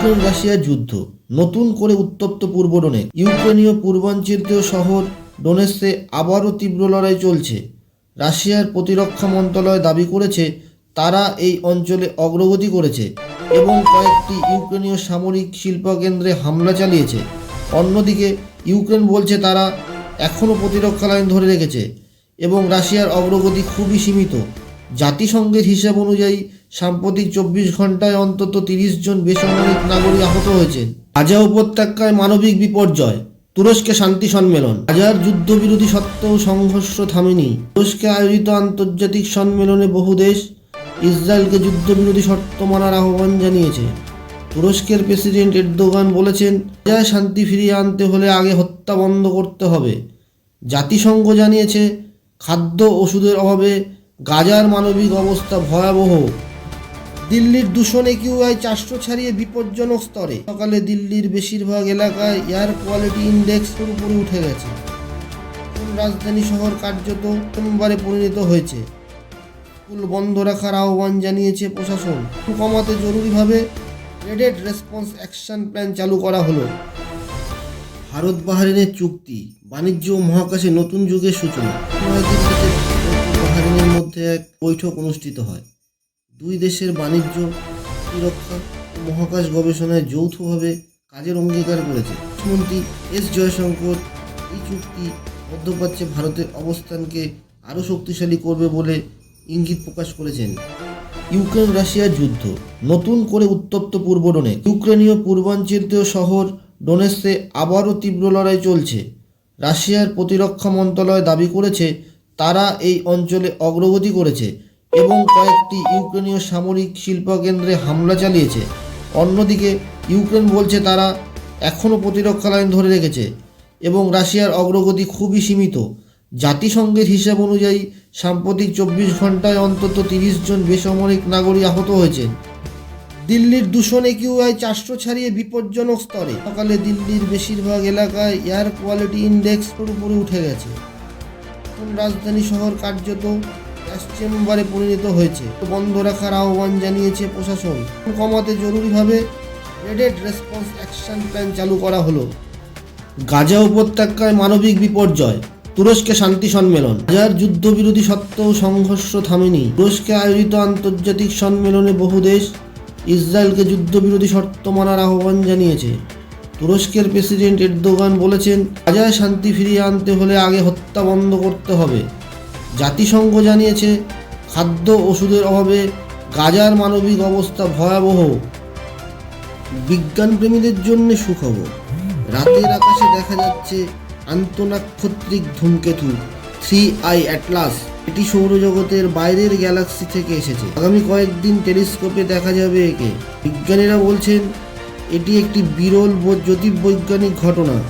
Ukraine Russia যুদ্ধ। নতুন করে উত্তপ্ত পূর্ব ডোনে। ইউক্রেনীয় পূর্বাঞ্চলীয় শহর ডোনেসে আবারও তীব্র লড়াই চলছে। রাশিয়ার প্রতিরক্ষা মন্ত্রণালয় দাবি করেছে, তারা এই অঞ্চলে অগ্রগতি করেছে এবং কয়েকটি ইউক্রেনীয় সামরিক শিল্পকেন্দ্রে হামলা চালিয়েছে। অন্যদিকে, ইউক্রেন বলছে তারা এখনও প্রতিরক্ষা লাইন ধরে রেখেছে এবং রাশিয়ার অগ্রগতি খুবই সীমিত। জাতিসংঘের হিসাব অনুযায়ী সাম্প্রতিক চব্বিশ ঘন্টায় অন্তত তিরিশ জন বেসামরিক নাগরিক আহত হয়েছেন। গাজা উপত্যকায় মানবিক বিপর্যয়, তুরস্কে শান্তি সম্মেলন। গাজার যুদ্ধবিরোধী সত্ত্বেও সংঘর্ষ থামেনি। তুরস্কে আয়োজিত আন্তর্জাতিক সম্মেলনে বহু দেশ ইসরায়েলকে যুদ্ধবিরোধী শর্ত মানার আহ্বান জানিয়েছে। তুরস্কের প্রেসিডেন্ট এরদোগান বলেছেন, গাজায় শান্তি ফিরিয়ে আনতে হলে আগে হত্যা বন্ধ করতে হবে। জাতিসংঘ জানিয়েছে, খাদ্য ওষুধের অভাবে গাজার মানবিক অবস্থা ভয়াবহ। দিল্লির দূষণ একিউআই চারশো ছাড়িয়ে বিপজ্জনক স্তরে। সকালে দিল্লির বেশিরভাগ এলাকায় এয়ার কোয়ালিটি ইন্ডেক্স পুরোপুরি উঠে গেছে। রাজধানী শহর কার্যত সোমবারে পরিণত হয়েছে। স্কুল বন্ধ রাখার আহ্বান জানিয়েছে প্রশাসন। কমাতে জরুরিভাবে রেডেড রেসপন্স অ্যাকশন প্ল্যান চালু করা হলো। ভারত বাহারিনের চুক্তি, বাণিজ্য ও মহাকাশে নতুন যুগের সূচনা। বাহারিনের মধ্যে এক বৈঠক অনুষ্ঠিত হয়। দুই দেশের বাণিজ্য প্রতিরক্ষা ও মহাকাশ গবেষণায় যৌথভাবে কাজের অঙ্গীকার করেছে। মুখ্যমন্ত্রী এস জয়শঙ্কর এই চুক্তি মধ্যপ্রাচ্যে ভারতের অবস্থানকে আরও শক্তিশালী করবে বলে ইঙ্গিত প্রকাশ করেছেন। ইউক্রেন রাশিয়া যুদ্ধ, নতুন করে উত্তপ্ত পূর্ব ডোনে। ইউক্রেনীয় পূর্বাঞ্চলীয় শহর ডোনেসে আবারও তীব্র লড়াই চলছে। রাশিয়ার প্রতিরক্ষা মন্ত্রণালয় দাবি করেছে, তারা এই অঞ্চলে অগ্রগতি করেছে। এবং কয়েকটি ইউক্রেনীয় সামরিক শিল্পকেন্দ্রে হামলা চালিয়েছে। অন্যদিকে, ইউক্রেন বলছে তারা এখনও প্রতিরক্ষা লাইন ধরে রেখেছে এবং রাশিয়ার অগ্রগতি খুবই সীমিত। জাতিসংঘের হিসাব অনুযায়ী, সাম্প্রতিক চব্বিশ ঘন্টায় অন্তত তিরিশ জন বেসামরিক নাগরিক আহত হয়েছেন। দিল্লির দূষণ একিউআই চারশো ছাড়িয়ে বিপজ্জনক স্তরে। সকালে দিল্লির বেশিরভাগ এলাকায় এয়ার কোয়ালিটি ইন্ডেক্স পুরোপুরি উঠে গেছে। রাজধানী শহর কার্যত গ্যাস চেম্বারে পরিণত হয়েছে। বন্ধ রাখার আহ্বান জানিয়েছে প্রশাসন। কমাতে জরুরিভাবে রেডেড রেসপন্স অ্যাকশন প্ল্যান চালু করা হলো। গাজা উপত্যকায় মানবিক বিপর্যয়, তুরস্কে শান্তি সম্মেলন। গাজার যুদ্ধবিরোধী সত্ত্বেও সংঘর্ষ থামেনি। তুরস্কে আয়োজিত আন্তর্জাতিক সম্মেলনে বহু দেশ ইসরায়েলকে যুদ্ধবিরোধী শর্ত মানার আহ্বান জানিয়েছে। তুরস্কের প্রেসিডেন্ট এরদোগান বলেছেন, গাজায় শান্তি ফিরিয়ে আনতে হলে আগে হত্যা বন্ধ করতে হবে। জাতিসংঘ জানিয়েছে, খাদ্য ওষুধের অভাবে গাজার মানবিক অবস্থা ভয়াবহ। বিজ্ঞানপ্রেমীদের জন্য সুখবর। রাতের আকাশে দেখা যাচ্ছে আন্তনাক্ষত্রিক ধূমকেতু, থ্রি আই অ্যাটলাস। এটি সৌরজগতের বাইরের গ্যালাক্সি থেকে এসেছে। আগামী কয়েকদিন টেলিস্কোপে দেখা যাবে একে। বিজ্ঞানীরা বলছেন, এটি একটি বিরল জ্যোতির্বৈজ্ঞানিক ঘটনা,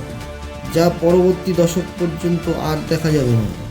যা পরবর্তী দশক পর্যন্ত আর দেখা যাবে না।